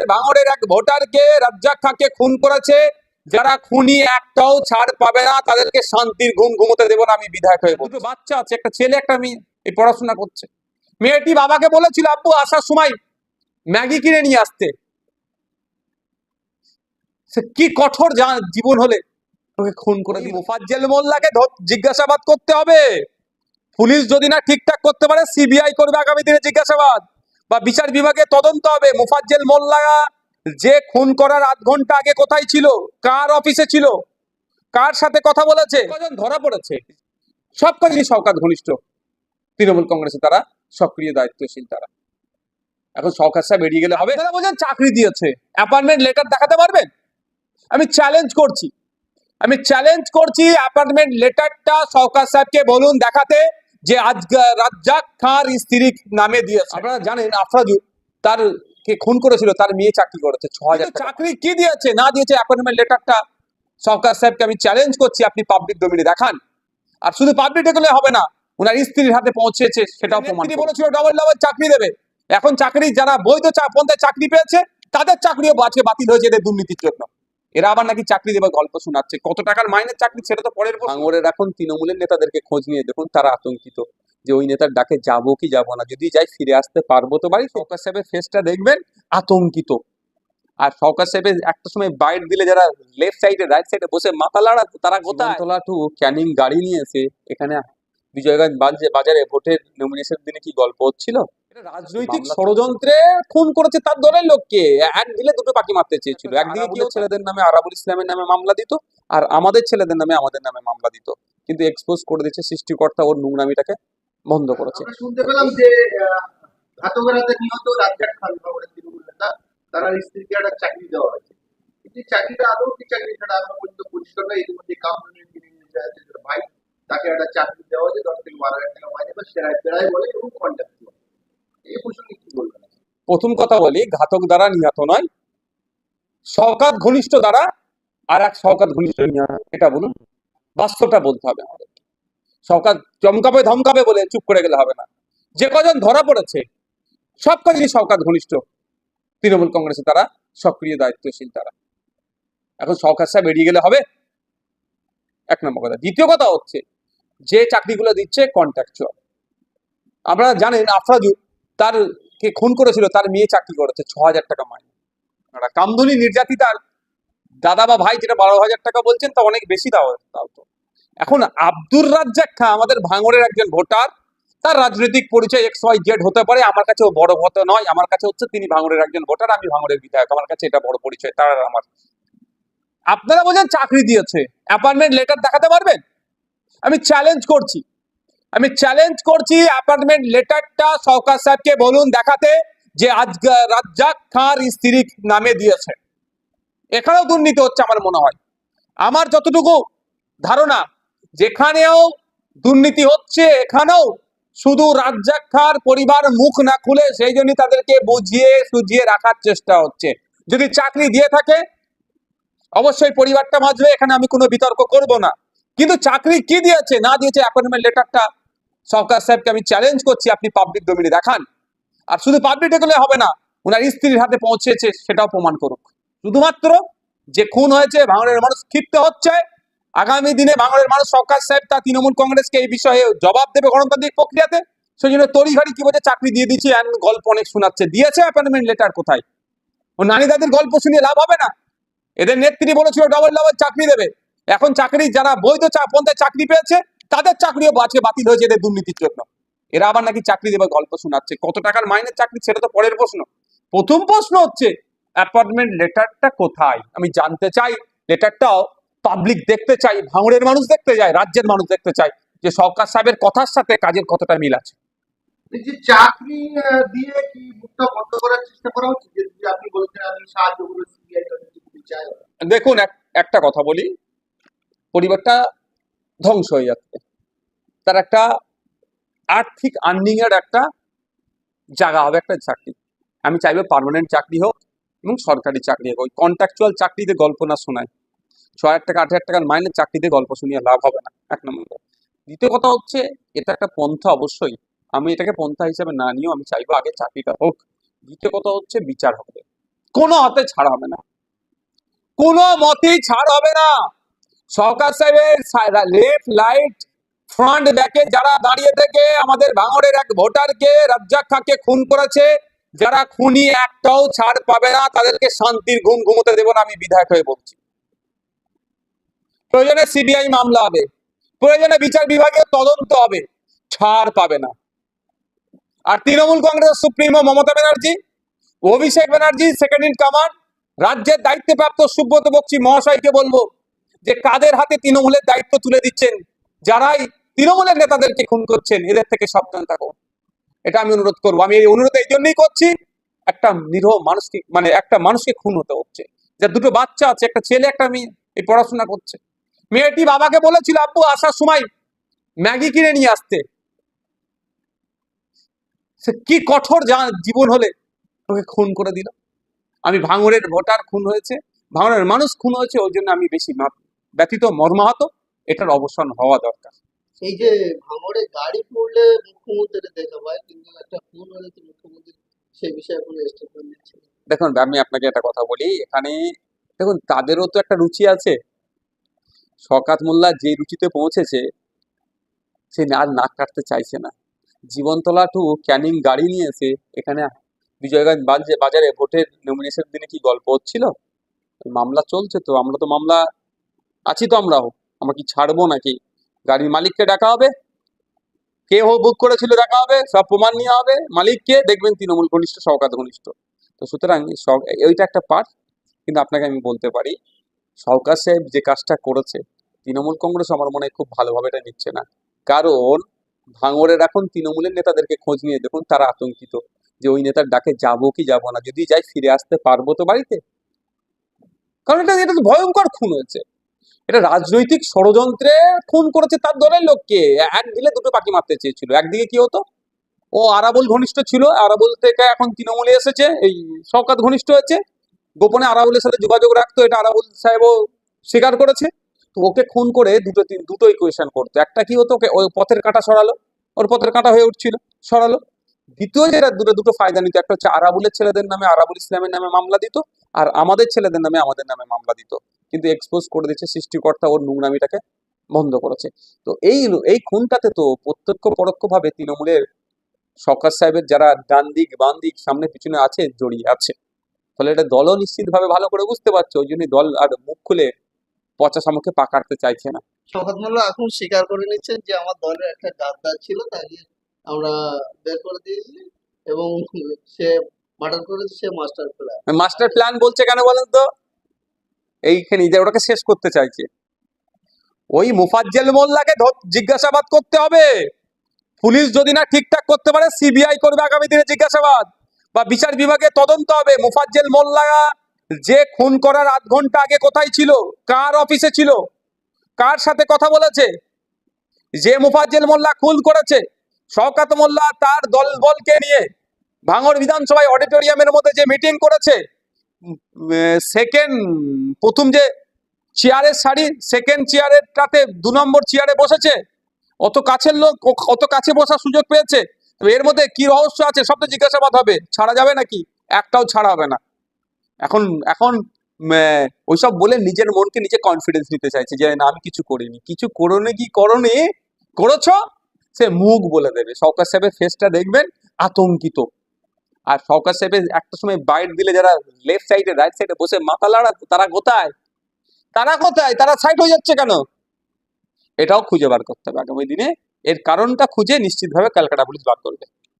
আমাদের ভাঙড়ের এক ভোটারকে রাজ্জাক খাঁকে খুন করেছে। যারা খুনি একটাও ছাড় পাবে না তাদেরকে শান্তির ঘুম ঘুমোতে দেবো না আমি বিধায়ক হয়ে দুটো বাচ্চা আছে একটা ছেলে একটা মেয়ে এই পড়াশোনা করছে। মেয়েটি বাবাকে বলেছিল আব্বু আসার সময় ম্যাগি কিনে নিয়ে আসতে। সে কি কঠোর জীবন হলে। তোকে খুন করে দিল মুফাজ্জেল মোল্লাকে জিজ্ঞাসাবাদ করতে হবে। পুলিশ যদি না ঠিকঠাক করতে পারে সিবিআই করবে আগামী দিনে জিজ্ঞাসাবাদ। বা বিচার বিভাগে তদন্ত হবে। মুফাজ্জেল মোল্লা যে খুন করার আধ ঘণ্টা আগে কোথায় ছিল? কার অফিসে ছিল? কার সাথে কথা বলেছে? কজন ধরা পড়েছে? সব কজনই সরকার ঘনিষ্ঠ। তৃণমূল কংগ্রেসে তারা সক্রিয় দায়িত্বশীল তারা। এখন সরকার সাহেব বেরিয়ে গেলে হবে। তারা বলছেন চাকরি দিয়েছে। অ্যাপয়েন্টমেন্ট লেটার দেখাতে পারবেন? আমি চ্যালেঞ্জ করছি। আমি চ্যালেঞ্জ করছি অ্যাপয়েন্টমেন্ট লেটারটা সরকার সাহেবকে বলুন দেখাতে। যে আজ রাজ্জাক খাঁর স্ত্রীর নামে দিয়েছে। আপনারা জানেন আফরাজুল তার কে খুন করেছিল তার মেয়ে চাকরি করেছে ছ হাজার চাকরি কি দিয়েছে? না দিয়েছে অ্যাপয়েন্টমেন্ট লেটারটা সরকার সাহেবকে আমি চ্যালেঞ্জ করছি আপনি পাবলিক ডোমিনে দেখান। আর শুধু পাবলিক দেখলে হবে না ওনার স্ত্রীর হাতে পৌঁছেছে সেটাও প্রমাণ বলেছিল ডবল ডবল চাকরি দেবে। এখন চাকরি যারা বৈধ পন্থায় চাকরি পেয়েছে তাদের চাকরিও আজকে বাতিল হয়েছে এদের দুর্নীতির জন্য। এরা আবার নাকি চাকরি দেবে গল্প শোনাচ্ছে। কত টাকার মাইনের চাকরি সেটা তো পরের ভাঙরের এখন তৃণমূলের নেতাদেরকে খোঁজ নিয়ে দেখুন তারা আতঙ্কিত যে ওই নেতার ডাকে যাব কি যাব না। যদি যাই ফিরে আসতে পারব তো বাড়ি। সরকার সাহেবের ফেসটা দেখবেন আতঙ্কিত। আর সরকার সাহেবের একটা সময় বাইট দিলে যারা লেফট সাইডে রাইট সাইডে বসে মাথা লাড়াতো তারা কোথায়? তোলা টু ক্যানিং গাড়ি নিয়ে এসে এখানে বিজয়গঞ্জ বাজে- বাজারে ভোটের নমিনেশন দিনে কি গল্প হচ্ছিল? রাজনৈতিক ষড়যন্ত্রে খুন করেছে তার দলের লোককে। এক দিলে দুটো পাখি মারতে চেয়েছিল। একদিকে কি ছেলেদের নামে আরাবুল ইসলামের নামে মামলা দিত আর আমাদের ছেলেদের নামে আমাদের নামে মামলা দিত। কিন্তু এক্সপোজ করে দিচ্ছে সৃষ্টিকর্তা ওর নোংরামিটাকে বন্ধ করেছে। শুনতে পেলাম যে ঘাতকের হাতে নিহত রাজ্জাক খান খবরের তৃণমূল নেতা তার স্ত্রীকে একটা চাকরি দেওয়া হয়েছে। কিন্তু চাকরিটা আদৌ কি চাকরি? সেটা এখনও পর্যন্ত পরিষ্কার নয়। ইতিমধ্যে কাউন্সিল ভাই তাকে একটা চাকরি দেওয়া হয়েছে। দশ থেকে বারো হাজার টাকা মাইনে বা বেড়াই বলে এবং কন্ট্যাক্ট এই প্রসঙ্গে কি বলবেন প্রথম কথা বলি, ঘাতক দ্বারা নিহত নয়। শওকাত ঘনিষ্ঠ দ্বারা আর এক শওকাত ঘনিষ্ঠ এটা বলুন, বাস্তবটা বলতে হবে শওকাত চমকাবে, ধমকাবে বলে চুপ করে গেলে হবে না। যে কজন ধরা পড়েছে, সব কজনই শওকাত ঘনিষ্ঠ। তৃণমূল কংগ্রেসে তারা সক্রিয়, দায়িত্বশীল তারা। এখন শওকাত সাহেব বেরিয়ে গেলে হবে? এক নম্বর কথা। দ্বিতীয় কথা হচ্ছে, যে চাকরিগুলো দিচ্ছে কন্ট্রাকচুয়াল আপনারা জানেন, আফরাজুল তার কে খুন করেছিল, তার মেয়ে চাকরি করেছে ছ হাজার টাকা মাইনে। কামদুনি নির্যাতিতার দাদা বা ভাই যেটা বারো হাজার টাকা বলছেন, তা অনেক বেশি দাও তাও তো। এখন আব্দুর রাজ্জাক খা আমাদের ভাঙড়ের একজন ভোটার, তার রাজনৈতিক পরিচয় এক্স ওয়াই জেড হতে পারে, আমার কাছে বড় ভোট নয়, আমার কাছে হচ্ছে তিনি ভাঙড়ের একজন ভোটার, আমি ভাঙড়ের বিধায়ক, আমার কাছে এটা বড় পরিচয়, তার আমার। আপনারা বলছেন চাকরি দিয়েছে অ্যাপয়েন্টমেন্ট লেটার দেখাতে পারবেন? আমি চ্যালেঞ্জ করছি। আমি চ্যালেঞ্জ করছি অ্যাপার্টমেন্ট লেটারটা সরকার সাহেবকে বলুন দেখাতে যে আজ রাজ্জাক খাঁর স্ত্রী নামে দিয়েছে। এখানেও দুর্নীতি হচ্ছে আমার মনে হয়। আমার যতটুকু ধারণা, যেখানেও দুর্নীতি হচ্ছে এখানেও শুধু রাজ্জাক খাঁর পরিবার মুখ না খুলে সেই জন্য তাদেরকে বুঝিয়ে সুঝিয়ে রাখার চেষ্টা হচ্ছে। যদি চাকরি দিয়ে থাকে, অবশ্যই পরিবারটা বাঁচবে এখানে আমি কোনো বিতর্ক করব না। কিন্তু চাকরি কি দিয়েছে? না দিয়েছে অ্যাপয়েন্টমেন্ট লেটারটা সরকার সাহেবকে আমি চ্যালেঞ্জ করছি, আপনি পাবলিক ডোমিনে দেখান। আর শুধু পাবলিক দেখলে হবে না ওনার স্ত্রীর হাতে পৌঁছেছে, সেটাও প্রমাণ করুক। শুধুমাত্র যে খুন হয়েছে ভাঙড়ের মানুষ ক্ষিপ্ত হচ্ছে। আগামী দিনে ভাঙড়ের মানুষ সরকার সাহেব তা তৃণমূল কংগ্রেসকে এই বিষয়ে জবাব দেবে গণতান্ত্রিক প্রক্রিয়াতে। সেই জন্য তড়িঘড়ি কি বলছে, চাকরি দিয়ে দিচ্ছে এমন গল্প অনেক শোনাচ্ছে। দিয়েছে অ্যাপয়েন্টমেন্ট লেটার কোথায়? ও নানি দাদির গল্প শুনিয়ে লাভ হবে না। এদের নেত্রী বলেছিল ডবল ডবল চাকরি দেবে। এখন চাকরি যারা বৈধ পন্থায় চাকরি পেয়েছে তাদের চাকরিও আজকে বাতিল হয়েছে এদের দুর্নীতির জন্য। এরা আবার নাকি চাকরি দেবে গল্প শোনাচ্ছে। কত টাকার মাইনের চাকরি? সেটা তো পরের প্রশ্ন। প্রথম প্রশ্ন হচ্ছে অ্যাপয়েন্টমেন্ট লেটারটা কোথায়? আমি জানতে চাই লেটারটাও পাবলিক দেখতে চাই ভাঙড়ের মানুষ দেখতে চায় রাজ্যের মানুষ দেখতে চাই যে সরকার সাহেবের কথার সাথে কাজের কতটা মিল আছে। যে চাকরি দিয়ে কি মুখটা বন্ধ করার চেষ্টা করা হচ্ছে? যে যে আপনি বলছেন আমি সাহায্য করে দেখুন এক- একটা কথা বলি। পরিবারটা ধ্বংস হয়ে যাচ্ছে। তার একটা আর্থিক আর্নিং এর একটা জায়গা হবে, একটা চাকরি। আমি চাইব পারমানেন্ট চাকরি হোক এবং সরকারি চাকরি হোক। ওই কন্ট্রাকচুয়াল চাকরিতে গল্প না শোনায়। ছ হাজার টাকা, আট হাজার টাকার মাইনের চাকরিতে গল্প শুনিয়ে লাভ হবে না, এক নম্বর দ্বিতীয় কথা হচ্ছে, এটা একটা পন্থা অবশ্যই। আমি এটাকে পন্থা হিসেবে না নিয়েও আমি চাইব আগে চাকরিটা হোক। দ্বিতীয় কথা হচ্ছে, বিচার হবে। কোনো হাতে ছাড় হবে না। কোনো মতেই ছাড় হবে না। সরকার সাহেবের লেফট লাইট ফ্রন্ট দেখে যারা দাঁড়িয়ে থেকে আমাদের ভাঙড়ের এক ভোটারকে, রাজ্জাক খাকে খুন করেছে, যারা খুনি একটাও ছাড় পাবে না, তাদেরকে শান্তির ঘুম ঘুমোতে দেব না, আমি বিধায়ক হয়ে বলছি প্রয়োজনে সিবিআই মামলা হবে, প্রয়োজনে বিচার বিভাগের তদন্ত হবে, ছাড় পাবে না। আর Trinamool Congress supremo Mamata Banerjee, Abhishek Banerjee second in command রাজ্যের দায়িত্বপ্রাপ্ত সুব্রত বক্সি মহাশয়কে বলব যে কাদের হাতে তৃণমূলের দায়িত্ব তুলে দিচ্ছেন, যারাই তৃণমূলের নেতাদেরকে খুন করছেন, এদের থেকে সাবধান থাকো। এটা আমি অনুরোধ করব। আমি এই অনুরোধ এই জন্যই করছি, একটা নিরহ মানুষকে মানে একটা মানুষকে খুন হতে হচ্ছে। যার দুটো বাচ্চা আছে, একটা ছেলে, একটা মেয়ে, এই পড়াশোনা করছে। মেয়েটি বাবাকে বলেছিল, আব্বু, আসার সময় ম্যাগি কিনে নিয়ে আসতে। সে কি কঠোর জা- জীবন হলে ওকে খুন করে দিল। আমি ভাঙরের ভোটার খুন হয়েছে ভাঙরের মানুষ খুন হয়েছে, ওই জন্য আমি বেশি মা- ব্যথিত মর্মাহত এটার অবসান হওয়া দরকার। এই যে ভাঙড়ে গাড়ি পড়লে মুখ্যমন্ত্রী দেখা পায় কিন্তু একটা ফোন হলে তো মুখ্যমন্ত্রী সেই বিষয়ে কোনো স্টেটমেন্ট নিচ্ছে দেখুন আমি আপনাকে একটা কথা বলি এখানে দেখুন তাদেরও তো একটা রুচি আছে। শকাত মোল্লা যে রুচিতে পৌঁছেছে সে আর নাক কাটতে চাইছে না। জীবনতলা টু ক্যানিং গাড়ি নিয়ে এসে এখানে বিজয়গঞ্জ বাজারে ভোটের নমিনেশন দিনে কি গল্প হচ্ছিল? মামলা চলছে তো আমরা তো মামলা আছি তো আমরাও। আমরা কি ছাড়বো নাকি? গাড়ির মালিককে ডাকা হবে? কে হো বুক করেছিল দেখা হবে? সব প্রমাণ নেওয়া হবে। মালিককে দেখবেন তৃণমূল ঘনিষ্ঠ শওকাত ঘনিষ্ঠ। তো সুতরাং ওইটা একটা পার্ট কিন্তু আপনাকে আমি বলতে পারি সরকার সাহেব যে কাজটা করেছে, তৃণমূল কংগ্রেস আমার মনে হয় খুব ভালোভাবে এটা নিচ্ছে না। কারণ ভাঙড়ের এখন তৃণমূলের নেতাদেরকে খোঁজ নিয়ে দেখুন, তারা আতঙ্কিত যে ওই নেতার ডাকে যাব কি যাব না। যদি যাই ফিরে আসতে পারব তো বাড়িতে। কারণ এটা এটা তো ভয়ঙ্কর খুন হয়েছে। এটা রাজনৈতিক ষড়যন্ত্রে খুন করেছে তার দলের লোককে। এক দিলে দুটো পাখি মারতে চেয়েছিল। একদিকে কি হতো? ও আরাবুল ঘনিষ্ঠ ছিল। আরাবুল থেকে এখন তৃণমূলে এসেছে। এই শওকাত ঘনিষ্ঠ হয়েছে। গোপনে আরাবুলের সাথে যোগাযোগ রাখতো। এটা আরাবুল সাহেবও স্বীকার করেছে। তো ওকে খুন করে দুটো তিন, দুটো ইকুয়েশন করতো। একটা কি হতো? ওকে ওই পথের কাঁটা সরালো। ওর পথের কাঁটা হয়ে উঠছিল। সরালো। দ্বিতীয় যেটা দুটো দুটো ফায়দা নিত। একটা হচ্ছে আরাবুলের ছেলেদের নামে আরাবুল ইসলামের নামে মামলা দিত। আর আমাদের ছেলেদের নামে আমাদের নামে মামলা দিত। কিন্তু এক্সপোজ করে দিচ্ছে সৃষ্টিকর্তা ওর নোংরামিটাকে বন্ধ করেছে। তো এই এই খুনটাতে তো প্রত্যক্ষ পরোক্ষভাবে তৃণমূলের সরকার সাহেবের যারা ডান দিক বাম দিক সামনে পিছনে আছে জড়িয়ে আছে। ফলে এটা দলও নিশ্চিতভাবে ভালো করে বুঝতে পারছে ওই জন্যই দল আর মুখ খুলে পচা শামুকে পা কাটতে চাইছে না। শওকত মোল্লা এখন স্বীকার করে নিচ্ছেন যে আমার দলের একটা গাদ্দার ছিল তাকে আমরা বের করে দিয়েছি এবং সে মার্ডার করেছে সে মাস্টার প্ল্যান মাস্টার প্ল্যান বলছে কেন বলেন তো? এইখানে ওটাকে শেষ করতে চাইছে। ওই মুফাজ্জেল মোল্লাকে জিজ্ঞাসাবাদ করতে হবে। পুলিশ যদি না ঠিকঠাক করতে পারে, সিবিআই করবে আগামী দিনে জিজ্ঞাসাবাদ। বা বিচার বিভাগে তদন্ত হবে। মুফাজ্জেল মোল্লা যে খুন করার আধ ঘণ্টা আগে কোথায় ছিল? কার অফিসে ছিল? কার সাথে কথা বলেছে? যে মুফাজ্জেল মোল্লা খুন করেছে, শওকাত মোল্লা তার দল বলকে নিয়ে ভাঙড় বিধানসভায় অডিটোরিয়ামের মধ্যে যে মিটিং করেছে সেকেন্ড প্রথম যে চেয়ারের সারি সেকেন্ড চেয়ারেরটাতে দু নম্বর চেয়ারে বসেছে। অত কাছের লোক অত কাছে বসার সুযোগ পেয়েছে। এর মধ্যে কি রহস্য আছে, সব তো জিজ্ঞাসাবাদ হবে। ছাড়া যাবে নাকি? একটাও ছাড়া হবে না। এখন এখন ওইসব বলে নিজের মনকে নিজে কনফিডেন্স নিতে চাইছে যে, না, আমি কিছু করিনি। কিছু করোনি কি করনি? করেছ? সে মুখ বলে দেবে। সরকার সাহেবের ফেসটা দেখবেন, আতঙ্কিত। আর সরকার সাহেবের একটা সময় বাইট দিলে যারা লেফট সাইডে রাইট সাইডে বসে মাথা লাড়া, তারা কোথায়? তারা কোথায়? তারা সাইড হয়ে যাচ্ছে কেন? এটাও খুঁজে বার করতে হবে আগামী দিনে। এর কারণটা খুঁজে নিশ্চিতভাবে ক্যালকাটা পুলিশ বার করবে।